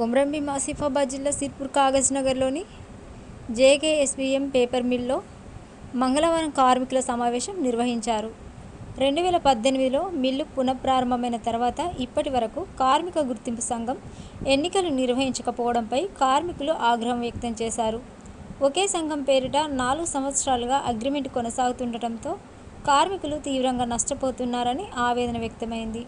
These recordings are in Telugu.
కొమరంభీం ఆసిఫాబాద్ జిల్లా సిర్పూర్ కాగజ్ నగర్లోని జేకేఎస్బీఎం పేపర్ మిల్లో మంగళవారం కార్మికుల సమావేశం నిర్వహించారు. రెండు వేల పద్దెనిమిదిలో మిల్లు పునఃప్రారంభమైన తర్వాత ఇప్పటి వరకు కార్మిక గుర్తింపు సంఘం ఎన్నికలు నిర్వహించకపోవడంపై కార్మికులు ఆగ్రహం వ్యక్తం చేశారు. ఒకే సంఘం పేరిట నాలుగు సంవత్సరాలుగా అగ్రిమెంట్ కొనసాగుతుండటంతో కార్మికులు తీవ్రంగా నష్టపోతున్నారని ఆవేదన వ్యక్తమైంది.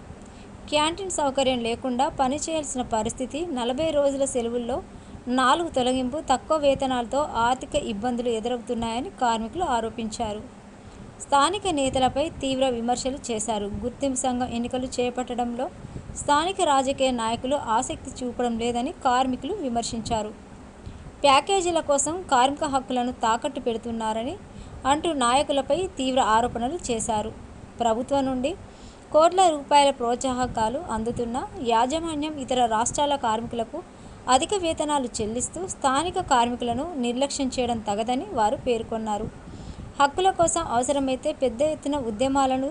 క్యాంటీన్ సౌకర్యం లేకుండా పనిచేయాల్సిన పరిస్థితి నలభై రోజుల సెలవుల్లో నాలుగు తొలగింపు తక్కువ వేతనాలతో ఆర్థిక ఇబ్బందులు ఎదురవుతున్నాయని కార్మికులు ఆరోపించారు. స్థానిక నేతలపై తీవ్ర విమర్శలు చేశారు. గుర్తింపు సంఘం ఎన్నికలు చేపట్టడంలో స్థానిక రాజకీయ నాయకులు ఆసక్తి చూపడం లేదని కార్మికులు విమర్శించారు. ప్యాకేజీల కోసం కార్మిక హక్కులను తాకట్టు పెడుతున్నారని అంటూ నాయకులపై తీవ్ర ఆరోపణలు చేశారు. ప్రభుత్వం నుండి కోట్ల రూపాయల ప్రోత్సాహకాలు అందుతున్న యాజమాన్యం ఇతర రాష్ట్రాల కార్మికులకు అధిక వేతనాలు చెల్లిస్తూ స్థానిక కార్మికులను నిర్లక్ష్యం చేయడం తగదని వారు పేర్కొన్నారు. హక్కుల కోసం అవసరమైతే పెద్ద ఎత్తున ఉద్యమాలను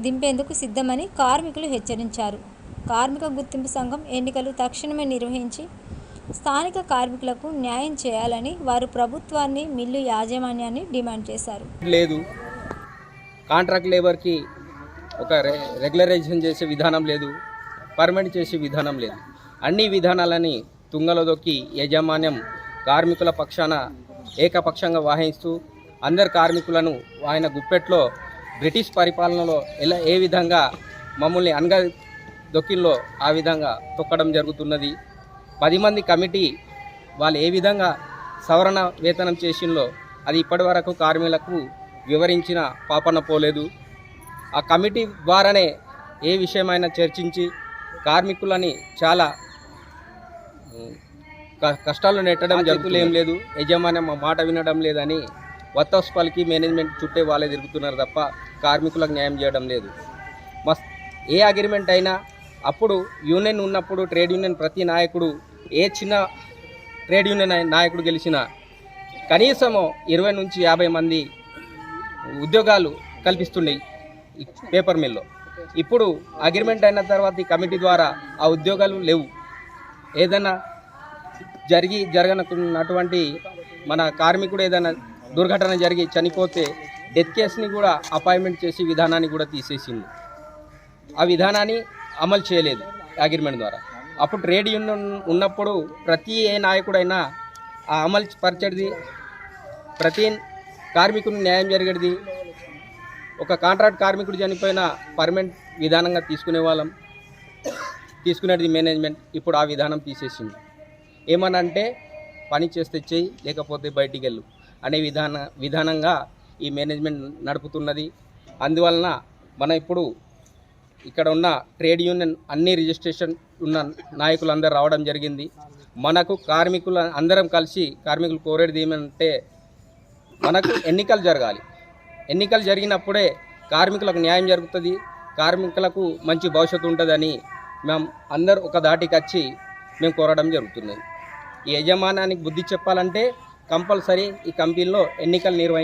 దింపేందుకు సిద్ధమని కార్మికులు హెచ్చరించారు. కార్మిక గుర్తింపు సంఘం ఎన్నికలు తక్షణమే నిర్వహించి స్థానిక కార్మికులకు న్యాయం చేయాలని వారు ప్రభుత్వాన్ని మిల్లు యాజమాన్యాన్ని డిమాండ్ చేశారు. లేదు. కాంట్రాక్ట్ లేబర్కి ఒక రె రెగ్యులరైజేషన్ చేసే విధానం లేదు పర్మనెంట్ చేసే విధానం లేదు. అన్ని విధానాలని తుంగలో దొక్కి యాజమాన్యం కార్మికుల పక్షాన ఏకపక్షంగా వాహిస్తూ అందరు కార్మికులను ఆయన గుప్పెట్లో బ్రిటిష్ పరిపాలనలో ఎలా ఏ విధంగా మమ్మల్ని అనగ దొక్కిల్లో ఆ విధంగా తొక్కడం జరుగుతున్నది. పది మంది కమిటీ వాళ్ళు ఏ విధంగా సవరణ వేతనం చేసిందో అది ఇప్పటి వరకు కార్మికులకు వివరించిన పాపన పోలేదు. ఆ కమిటీ ద్వారానే ఏ విషయమైనా చర్చించి కార్మికులని చాలా కష్టాలు నెట్టడం జరుగుతుంది. ఏం లేదు. యజమాన్యం మా మాట వినడం లేదని వత్తస్ పలికి మేనేజ్మెంట్ చుట్టే వాళ్ళే తిరుగుతున్నారు తప్ప కార్మికులకు న్యాయం చేయడం లేదు. మస్ ఏ అగ్రిమెంట్ అయినా అప్పుడు యూనియన్ ఉన్నప్పుడు ట్రేడ్ యూనియన్ ప్రతి నాయకుడు ఏ చిన్న ట్రేడ్ యూనియన్ నాయకుడు గెలిచినా కనీసము ఇరవై నుంచి యాభై మంది ఉద్యోగాలు కల్పిస్తుండే ఈ పేపర్ మిల్లో. ఇప్పుడు అగ్రిమెంట్ అయిన తర్వాత ఈ కమిటీ ద్వారా ఆ ఉద్యోగాలు లేవు. ఏదైనా జరిగి జరగనటువంటి మన కార్మికుడు ఏదైనా దుర్ఘటన జరిగి చనిపోతే డెత్ కేసుని కూడా అపాయింట్మెంట్ చేసి విధానాన్ని కూడా తీసేసింది ఆ విధానాన్ని అమలు చేయలేదు అగ్రిమెంట్ ద్వారా. అప్పుడు ట్రేడ్ యూనియన్ ఉన్నప్పుడు ప్రతి ఏ నాయకుడైనా ఆ అమలు పరిచేది ప్రతి కార్మికుని న్యాయం జరిగేది ఒక కాంట్రాక్ట్ కార్మికుడు చనిపోయిన పర్మనెంట్ విధానంగా తీసుకునే వాళ్ళం. తీసుకునేది మేనేజ్మెంట్ ఇప్పుడు ఆ విధానం తీసేసింది. ఏమనంటే పని చేస్తే చెయ్యి లేకపోతే బయటికి వెళ్ళు అనే విధాన విధానంగా ఈ మేనేజ్మెంట్ నడుపుతున్నది. అందువలన మనం ఇప్పుడు ఇక్కడ ఉన్న ట్రేడ్ యూనియన్ అన్ని రిజిస్ట్రేషన్ ఉన్న నాయకులందరూ రావడం జరిగింది. మనకు కార్మికుల అందరం కలిసి కార్మికులు కోరేది ఏమంటే మనకు ఎన్నికలు జరగాలి. ఎన్నికలు జరిగినప్పుడే కార్మికులకు న్యాయం జరుగుతుంది. కార్మికులకు మంచి భవిష్యత్తు ఉంటుందని మేము అందరూ ఒక దాటికి వచ్చి మేము కోరడం జరుగుతుంది ఈ యజమానానికి బుద్ధి చెప్పాలంటే కంపల్సరీ ఈ కంపెనీలో ఎన్నికలు నిర్వహి